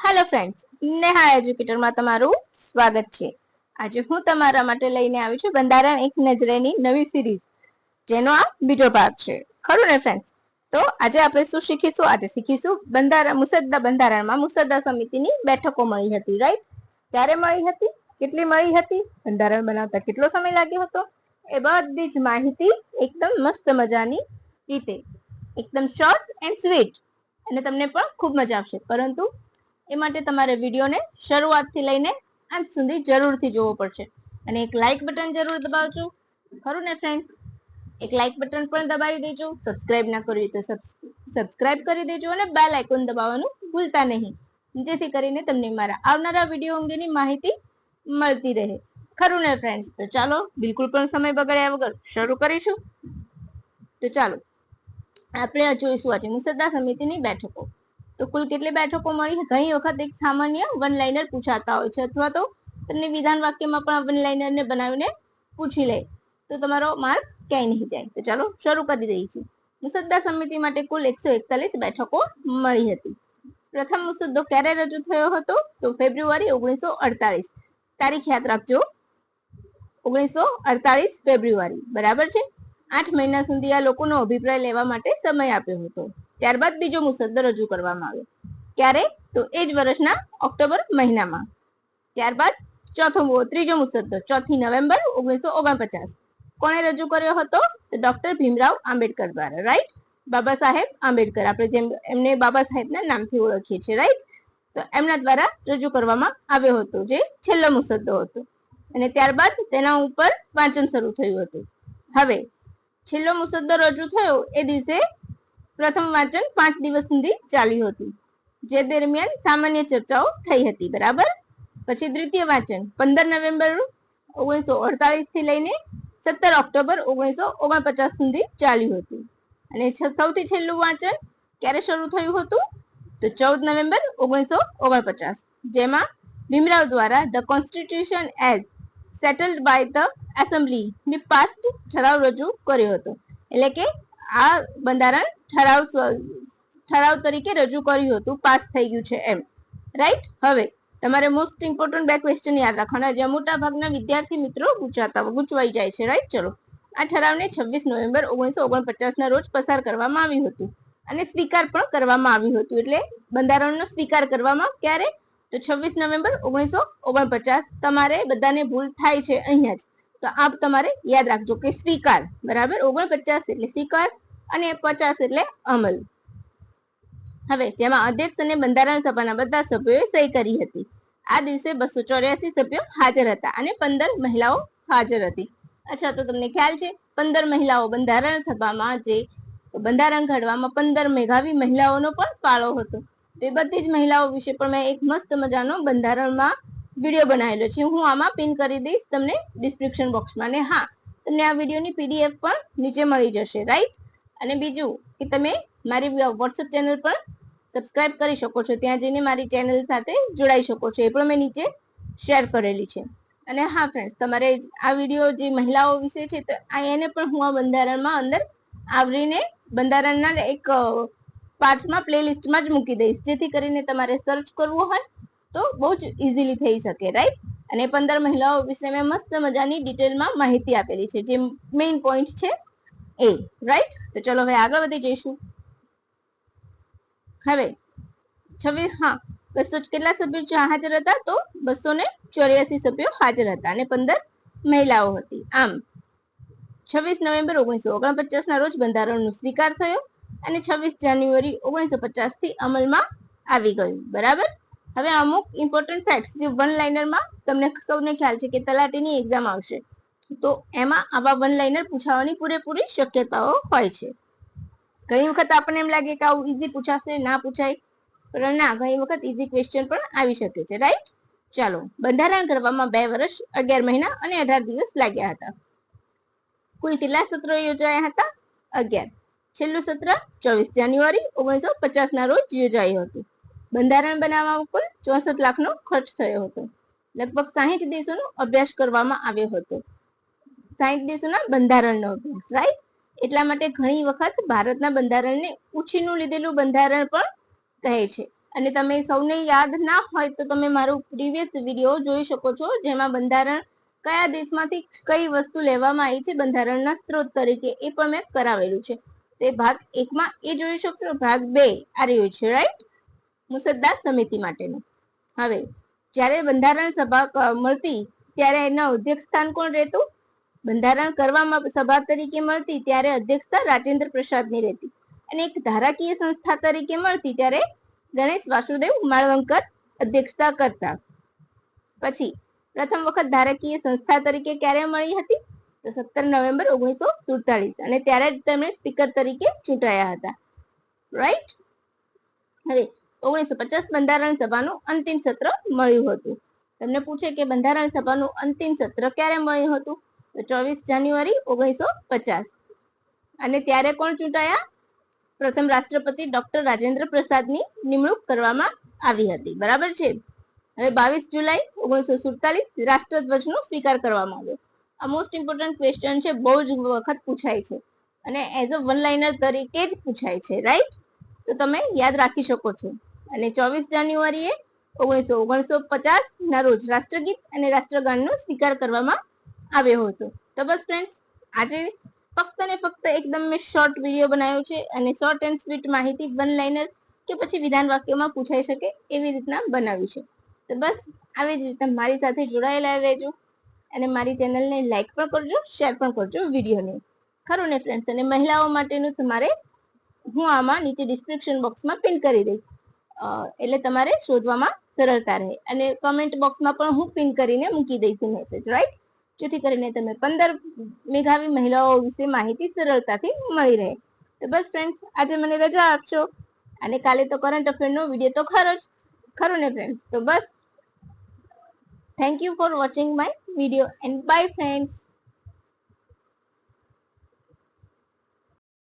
Hello friends Neha એજ્યુકેટરમાં તમારું સ્વાગત છે. આજે હું તમારા માટે લઈને આવી છું બંધારણ એક નજરેની નવી સિરીઝ જેનો આ બીજો ભાગ છે. ખરું ને ફ્રેન્ડ્સ તો આજે આપણે શું શીખીશું? આજે શીખીશું બંધારણ, મુસદ્દા બંધારણમાં મુસદ્દા સમિતિની બેઠકો મળી હતી રાઈટ ક્યારે મળી હતી? કેટલી મળી હતી? બંધારણ બનાવતા કેટલો સમય લાગ્યો હતો? એ બધી જ માહિતી એકદમ મસ્ત મજાની રીતે, એકદમ શોર્ટ એન્ડ સ્વીટ અને તમને પણ ખૂબ મજા આવશે. પરંતુ એ માટે તમારે વિડીયોને શરૂઆતથી લઈને અંત સુધી જરૂરથી જોવો પડશે. અને એક લાઇક બટન જરૂર દબાવજો. ખરું ને ફ્રેન્ડ્સ એક લાઇક બટન પણ દબાવી દેજો. સબસ્ક્રાઇબ ના કર્યું તો સબસ્ક્રાઇબ કરી દેજો અને બેલ આઇકોન દબાવવાનું ભૂલતા નહીં. જેથી કરીને તમને મારા આવનારા વીડિયો અંગેની માહિતી મળતી રહે. ખરું ને ફ્રેન્ડ્સ તો ચાલો, બિલકુલ પણ સમય બગાડ્યા વગર શરૂ કરીશું. તો ચાલો, આપણે જોઈશું આજે મુસદ્દા સમિતિની બેઠકો. તો કુલ કેટલી બેઠકો મળી ઘણી વખત એક સામાન્ય વન લાઇનર પૂછાતા હોય છે અથવા તો તમને વિધાન વાક્યમાં પણ વન લાઇનર ને બનાવીને પૂછી લે. તો તમારો માર્ક ક્યાંય નહીં જાય. તો ચાલો શરૂ કરી દઈશું મુસદ્દા સમિતિ માટે કુલ એકસો એકતાલીસ બેઠકો મળી હતી. પ્રથમ મુસદ્દો ક્યારે રજૂ થયો હતો? તો ફેબ્રુઆરી ઓગણીસો અડતાલીસ. તારીખ યાદ રાખજો. ઓગણીસો અડતાલીસ ફેબ્રુઆરી. બરાબર છે? આઠ મહિના સુધી આ લોકોનો અભિપ્રાય લેવા માટે સમય આપ્યો હતો. ત્યારબાદ બીજો મુસદ્દો રજૂ કરવામાં આવ્યો. ક્યારે? તો એ જ વર્ષના ઓક્ટોબર મહિનામાં. ત્યારબાદ ચોથો ત્રીજો મુસદ્દો ચોથી નવેમ્બર ઓગણીસો ઓગણપચાસ. કોણે રજૂ કર્યો હતો? તો ડોક્ટર ભીમરાવ આંબેડકર દ્વારા રાઈટ બાબા સાહેબ આંબેડકર. આપણે જેમ, એમને બાબા સાહેબના નામથી ઓળખીએ છીએ રાઈટ તો એમના દ્વારા રજૂ કરવામાં આવ્યો હતો, જે છેલ્લો મુસદ્દો હતો. અને ત્યારબાદ તેના ઉપર વાંચન શરૂ થયું હતું. હવે, છેલ્લો મુસદ્દો રજૂ થયો એ દિવસે પ્રથમ વાંચન પાંચ દિવસ સુધી ચાલ્યું હતું. જે દરમિયાન સામાન્ય ચર્ચાઓ થઈ હતી, બરાબર? પછી દ્વિતીય વાંચન, પંદર નવેમ્બર ઓગણીસો અડતાલીસથી લઈને સત્તર ઓક્ટોબર ઓગણીસો ઓગણપચાસ સુધી ચાલ્યું હતું. અને સૌથી છેલ્લું વાંચન ક્યારે શરૂ થયું હતું? તો ચૌદ નવેમ્બર ઓગણીસો ઓગણપચાસ, જેમાં ભીમરાવ દ્વારા the constitution as settled by the assembly ની પાસ્ટ ઠરાવ રજૂ કર્યો હતો. એટલે કે આ બંધારણ ઠરાવ ઠરાવ તરીકે રજૂ કર્યું હતું. પાસ થઈ ગયું છે એમ. રાઈટ હવે, તમારે મોસ્ટ ઇમ્પોર્ટન્ટ બે ક્વેશ્ચન યાદ રાખવાના. જે મોટા ભાગના વિદ્યાર્થી મિત્રો ગુચાતા, ગુચવાઈ જાય છે. રાઈટ ચલો. આ ઠરાવને છવ્વીસ નવેમ્બર ઓગણીસો ઓગણપચાસના રોજ પસાર કરવામાં આવ્યું હતું. અને સ્વીકાર પણ કરવામાં આવ્યું હતું. એટલે બંધારણનો સ્વીકાર કરવામાં ક્યારે? તો છવ્વીસ નવેમ્બર ઓગણીસો ઓગણપચાસ. તમારે બધાને ભૂલ થાય છે અહીંયા જ. તો આપ તમારે યાદ રાખજો કે સ્વીકાર, બરાબર? ઓગણપચાસ એટલે સ્વીકાર અને પચાસ એટલે અમલ. હવે જેમાં અધ્યક્ષ અને બંધારણ સભાના બધા સભ્યોએ સહી કરી હતી. આ દિવસે બસો ચોર્યાસી સભ્યો હાજર હતા અને પંદર મહિલાઓ હાજર હતી. અચ્છા, તો તમને ખ્યાલ છે? પંદર મહિલાઓ બંધારણ સભામાં જે બંધારણ ઘડવામાં પંદર મેઘાવી મહિલાઓનો પણ ફાળો હતો. તે બધી જ મહિલાઓ વિશે પણ મેં એક મસ્ત મજાનો બંધારણમાં વીડિયો બનાવેલો છે. હું આમાં પિન કરી દઈશ તમને ડિસ્ક્રિપ્શન બોક્સમાં ને હા, તમને આ વિડીયોની પીડીએફ પણ નીચે મળી જશે રાઈટ અને બીજું કે તમે મારી વોટ્સઅપ ચેનલ પર સબસ્ક્રાઇબ કરી શકો છો. ત્યાં જઈને મારી ચેનલ સાથે જોડાઈ શકો છો. એ પણ મેં નીચે શેર કરેલી છે. અને હા ફ્રેન્ડ્સ તમારે આ વીડિયો જે મહિલાઓ વિશે છે, તો આ એને પણ હું આ બંધારણમાં અંદર આવરીને બંધારણના એક પાર્ટમાં પ્લેલિસ્ટમાં જ મૂકી દઈશ. જેથી કરીને તમારે સર્ચ કરવું હોય તો બહુ જ ઇઝીલી થઈ શકે રાઈટ અને પંદર મહિલાઓ વિશે મેં મસ્ત મજાની ડિટેલમાં માહિતી આપેલી છે. જે મેઇન પોઈન્ટ છે એ રાઈટ તો ચલો હવે આગળ વધી જઈશું. હવે છવ્વીસ, હા, બસો કેટલા સભ્યો હાજર હતા? તો બસો ને ચોર્યાસી સભ્યો હાજર હતા અને પંદર મહિલાઓ હતી. આમ, છવ્વીસ નવેમ્બર ઓગણીસો ઓગણપચાસ ના રોજ બંધારણનો સ્વીકાર થયો અને છવ્વીસ જાન્યુઆરી ઓગણીસો પચાસથી અમલમાં આવી ગયું. બરાબર? હવે અમુક ઇમ્પોર્ટન્ટ ફેક્ટ્સ જે વન લાઇનરમાં તમને સૌને ખ્યાલ છે કે તલાટીની એક્ઝામ આવશે. તો એમાં આવા વન લાઇનર પૂછાવાની પૂરેપૂરી શક્યતાઓ હોય છે. ઘણી વખત આપણને એમ લાગે કે આવું ઈઝી પૂછાશે, ના પૂછાય. પણ ના, ઘણી વખત ઈઝી ક્વેશ્ચન પણ આવી શકે છે રાઈટ ચાલો, બંધારણ કરવામાં બે વર્ષ, અગિયાર મહિના અને અઢાર દિવસ લાગ્યા હતા. કુલ કેટલા સત્રો યોજાયા હતા? અગિયાર. છેલ્લું સત્ર ચોવીસ જાન્યુઆરી ઓગણીસો પચાસ ના રોજ યોજાયું હતું. બંધારણ બનાવવામાં કુલ ચોસઠ લાખનો ખર્ચ થયો હતો. લગભગ સાહીઠ દેશોનો અભ્યાસ કરવામાં આવ્યો હતો. સાહીઠ દેશોના બંધારણનો અભ્યાસ રાઈટ એટલા માટે ઘણી વખત ભારતના બંધારણને ઉછીનું લીધેલું બંધારણ પણ કહે છે. અને તમે સૌને યાદ ના હોય તો તમે મારું પ્રીવિયસ વીડિયો જોઈ શકો છો, જેમાં બંધારણ કયા દેશમાંથી કઈ વસ્તુ લેવામાં આવી છે, બંધારણના સ્ત્રોત તરીકે એ પણ મેં કરાવેલું છે. તે ભાગ એકમાં એ જોઈ શકશો, ભાગ બે આ રહ્યો છે રાઈટ મુસદ્દા સમિતિ માટેનું. હવે, જ્યારે બંધારણ સભા મળતી, ત્યારે એના અધ્યક્ષ સ્થાન કોણ રહેતું? બંધારણ કરવામાં સભા તરીકે મળતી ત્યારે અધ્યક્ષતા રાજેન્દ્ર પ્રસાદની રહેતી અને એક ધારાકીય સંસ્થા તરીકે મળતી ત્યારે ગણેશ વાસુદેવ માળવંકર અધ્યક્ષતા કરતા. પછી પ્રથમ વખત ધારાકીય સંસ્થા તરીકે ક્યારે મળી હતી? તો સત્તર નવેમ્બર ઓગણીસો સુડતાલીસ અને ત્યારે જ તેમણે સ્પીકર તરીકે ચૂંટાયા હતા. રાઈટ હવે ઓગણીસો પચાસ બંધારણ સભાનું અંતિમ સત્ર મળ્યું હતું. તમને પૂછે કે બંધારણ સભાનું અંતિમ સત્ર ક્યારે મળ્યું હતું? ચોવીસ જાન્યુઆરી ઓગણીસો પચાસ. અને ત્યારે કોણ ચૂંટાયા? પ્રથમ રાષ્ટ્રપતિ ડોક્ટર રાજેન્દ્ર પ્રસાદની નિમણૂક કરવામાં આવી હતી. બરાબર છે? હવે બાવીસ જુલાઈ ઓગણીસો સુડતાલીસ રાષ્ટ્રધ્વજનો સ્વીકાર કરવામાં આવ્યો. આ મોસ્ટ ઇમ્પોર્ટન્ટ ક્વેશ્ચન છે, બહુ જ વખત પૂછાય છે. અને એઝ અ વન લાઇનર તરીકે જ પૂછાય છે રાઈટ તો તમે યાદ રાખી શકો છો. અને ચોવીસ જાન્યુઆરીએ ઓગણીસો ઓગણીસો પચાસ ના રોજ રાષ્ટ્રગીત અને રાષ્ટ્રગાનનો સ્વીકાર કરવામાં આવ્યો હતો. તો બસ ફ્રેન્ડ્સ આજે ફક્ત ને ફક્ત એકદમ મેં શોર્ટ વીડિયો બનાવ્યો છે અને શોર્ટ એન્ડ સ્વીટ માહિતી વન લાઇનર કે પછી વિધાન વાક્યમાં પૂછાઈ શકે એવી રીતના બનાવી છે. તો બસ આવી જ રીતે મારી સાથે જોડાયેલા રહેજો અને મારી ચેનલને લાઈક પણ કરજો શેર પણ કરજો વિડીયોને ખરું ને ફ્રેન્ડ્સ અને મહિલાઓ માટેનું તમારે હું આમાં નીચે ડિસ્ક્રિપ્શન બોક્સમાં પિન કરી દઈશ. એટલે તમારે શોધવામાં સરળતા રહે. અને કમેન્ટ બોક્સમાં પણ હું પિન કરીને મૂકી દઈશ મેસેજ રાઈટ જેથી કરીને તમે પંદર મેઘાવી મહિલાઓ વિશે માહિતી સરળતાથી મળી રહે. તો બસ ફ્રેન્ડ્સ આજે મને રજા આપશો. અને કાલે તો કરંટ અફેરનો વીડિયો તો ખરો જ. ખરો ને ફ્રેન્ડ્સ તો બસ thank you for watching my video and bye friends